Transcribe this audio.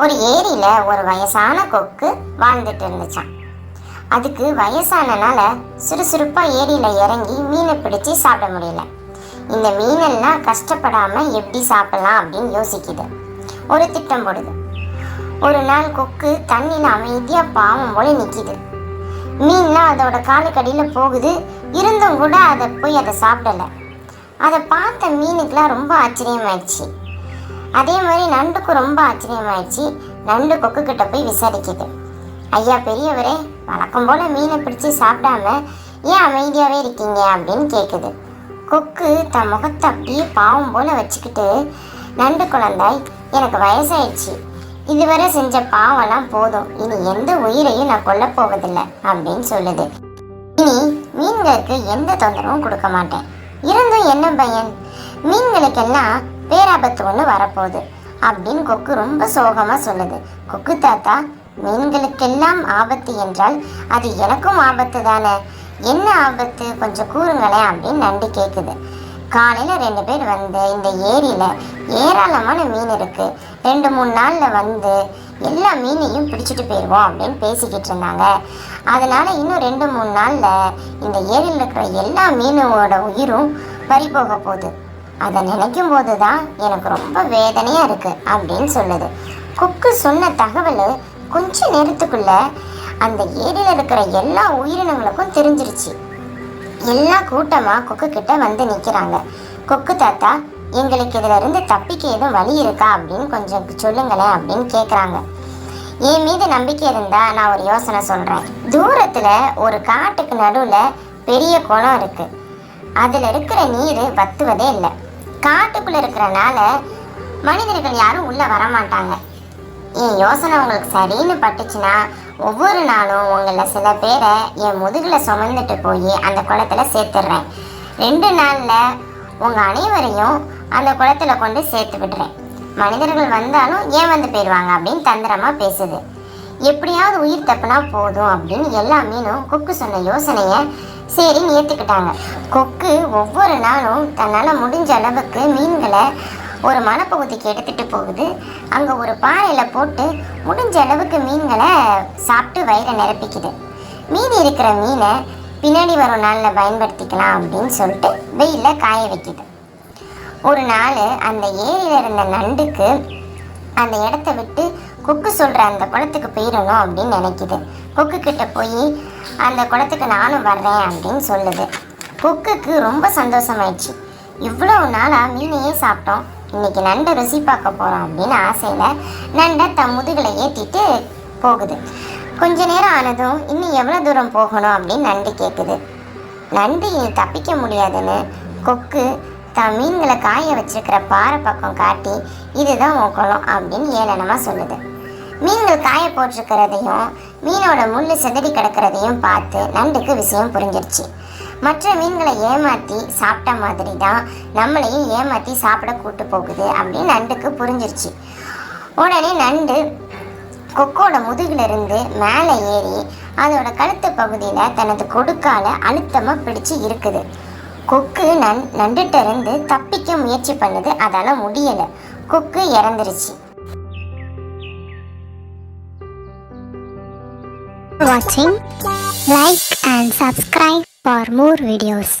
ஒரு ஏரியில ஒரு வயசான கொக்கு வாழ்ந்துட்டு இருந்துச்சான் அதுக்கு வயசானனால சுறுசுறுப்பா ஏரியில இறங்கி மீனை பிடிச்சு சாப்பிட முடியல. இந்த மீனெல்லாம் கஷ்டப்படாம எப்படி சாப்பிடலாம் அப்படின்னு யோசிக்குது. ஒரு திட்டம் போடுது. ஒரு நாள் கொக்கு தண்ணியில் அமைதியா பாவம் போல நிற்கிது மீன்லாம் அதோட காலுக்கடியில் போகுது. இருந்தும் கூட அதை போய் அதை சாப்பிடலை. அதை பார்த்த மீனுக்கெலாம் ரொம்ப ஆச்சரியமாயிடுச்சு. அதே மாதிரி நண்டுக்கும் ரொம்ப ஆச்சரியமாயிடுச்சு. நண்டு கொக்கு கிட்ட போய் விசாரிக்குது. ஐயா பெரியவரே வழக்கம் போல மீனை பிடிச்சி சாப்பிடாம ஏன் அமைதியாகவே இருக்கீங்க அப்படின்னு கேட்குது கொக்கு தன் முகத்தை அப்படியே பாவம் போல வச்சுக்கிட்டு நண்டு குழந்தாய் எனக்கு வயசாயிடுச்சு. இதுவரை செஞ்ச பாவம்லாம் போதும். இனி எந்த உயிரையும் நான் கொல்ல போவதில்லை அப்படின்னு சொல்லுது. இனி மீன்களுக்கு எந்த தொந்தரவும் கொடுக்க மாட்டேன். இருந்தும் என்ன பயன்? மீன்களுக்கெல்லாம் பேராபத்து ஒன்று வரப்போகுது அப்படின்னு கொக்கு ரொம்ப சோகமாக சொல்லுது. கொக்கு தாத்தா மீன்களுக்கெல்லாம் ஆபத்து என்றால் அது எனக்கும் ஆபத்து தானே? என்ன ஆபத்து? கொஞ்சம் கூறுங்களேன் அப்படின்னு நண்டு கேட்குது காலையில் ரெண்டு பேர் வந்து இந்த ஏரியில் ஏராளமான மீன் இருக்குது ரெண்டு மூணு நாளில் வந்து எல்லா மீனையும் பிடிச்சிட்டு போயிடுவோம் அப்படின்னு பேசிக்கிட்டு இருந்தாங்க. அதனால் இன்னும் ரெண்டு மூணு நாளில் இந்த ஏரியில் இருக்கிற எல்லா மீனோட உயிரும் பறி போக போகுது. அதை நினைக்கும் போது தான் எனக்கு ரொம்ப வேதனையாக இருக்குது அப்படின்னு சொல்லுது. கொக்கு சொன்ன தகவல் கொஞ்ச நேரத்துக்குள்ள அந்த ஏரியில் இருக்கிற எல்லா உயிரினங்களுக்கும் தெரிஞ்சிருச்சு. எல்லா கூட்டமாக கொக்கு கிட்ட வந்து நிற்கிறாங்க கொக்கு தாத்தா எங்களுக்கு இதுல இருந்து தப்பிக்க எதுவும் வழி இருக்கா அப்படின்னு கொஞ்சம் சொல்லுங்களேன் அப்படின்னு கேட்குறாங்க என் மீது நம்பிக்கை இருந்தால் நான் ஒரு யோசனை சொல்கிறேன் தூரத்தில் ஒரு காட்டுக்கு நடுவில் பெரிய குளம் இருக்குது அதில் இருக்கிற நீர் வத்துவதே இல்லை. காட்டுக்குள்ளே இருக்கிறனால மனிதர்கள் யாரும் உள்ளே வரமாட்டாங்க. என் யோசனை உங்களுக்கு சரின்னு பட்டுச்சுன்னா ஒவ்வொரு நாளும் உங்களில் சில பேரை என் முதுகில் சுமந்துட்டு போய் அந்த குளத்துல சேர்த்துடுறேன். ரெண்டு நாளில் உங்கள் அனைவரையும் அந்த குளத்துல கொண்டு சேர்த்து விடுறேன். மனிதர்கள் வந்தாலும் ஏன் வந்து போயிடுவாங்க அப்படின்னு தந்திரமாக பேசுது. எப்படியாவது உயிர் தப்புனா போதும் அப்படின்னு எல்லா மீனும் கொக்கு சொன்ன யோசனையை சரின்னு ஏற்றுக்கிட்டாங்க கொக்கு ஒவ்வொரு நாளும் தன்னால் முடிஞ்ச அளவுக்கு மீன்களை ஒரு மனப்பகுதிக்கு எடுத்துகிட்டு போகுது. அங்கே ஒரு பாறையில் போட்டு முடிஞ்ச அளவுக்கு மீன்களை சாப்பிட்டு வயிறை நிரப்பிக்குது. மீன் இருக்கிற மீனை பின்னாடி வரும் நாளில் பயன்படுத்திக்கலாம் அப்படின்னு சொல்லிட்டு வெயிலில் காய வைக்குது. ஒரு நாள் அந்த ஏரியில் இருந்த நண்டுக்கு அந்த இடத்த விட்டு கொக்கு சொல்கிற அந்த குளத்துக்கு போயிடணும் அப்படின்னு நினைக்குது. கொக்கு கிட்ட போய் அந்த குளத்துக்கு நானும் வர்றேன் அப்படின்னு சொல்லுது. கொக்குக்கு ரொம்ப சந்தோஷமாயிடுச்சு. இவ்வளவு நாளாக மீனையே சாப்பிட்டோம். இன்னைக்கு நண்டை ருசி பார்க்க போகிறோம் அப்படின்னு ஆசையில் நண்டை தன் முதுகில் ஏற்றிட்டு போகுது. கொஞ்ச நேரம் ஆனதும் இன்னும் எவ்வளோ தூரம் போகணும் அப்படின்னு நண்டு கேட்குது நண்டு இனி தப்பிக்க முடியாதுன்னு கொக்கு தான் மீன்களை காய வச்சிருக்கிற பாறை பக்கம் காட்டி இதுதான் உன் குளம் அப்படின்னு ஏளனமாக சொல்லுது. மீன்கள் காய போட்டிருக்கிறதையும் மீனோட முள்ளு சிதறி கிடக்கிறதையும் பார்த்து நண்டுக்கு விஷயம் புரிஞ்சிருச்சு. மற்ற மீன்களை ஏமாற்றி சாப்பிட்ட மாதிரி தான் நம்மளையும் ஏமாற்றி சாப்பிட கூட்டு போகுது அப்படின்னு நண்டுக்கு புரிஞ்சிருச்சு. உடனே நண்டு கொக்கோட முதுகிலிருந்து மேலே ஏறி அதோட கழுத்து பகுதியில் தனது கொடுக்கால அழுத்தமாக பிடிச்சு இருக்குது. கொக்கு நன் நண்டுகிட்ட இருந்து தப்பிக்க முயற்சி பண்ணுது அதால் முடியலை. கொக்கு இறந்துருச்சு. Watching. Like and subscribe for more videos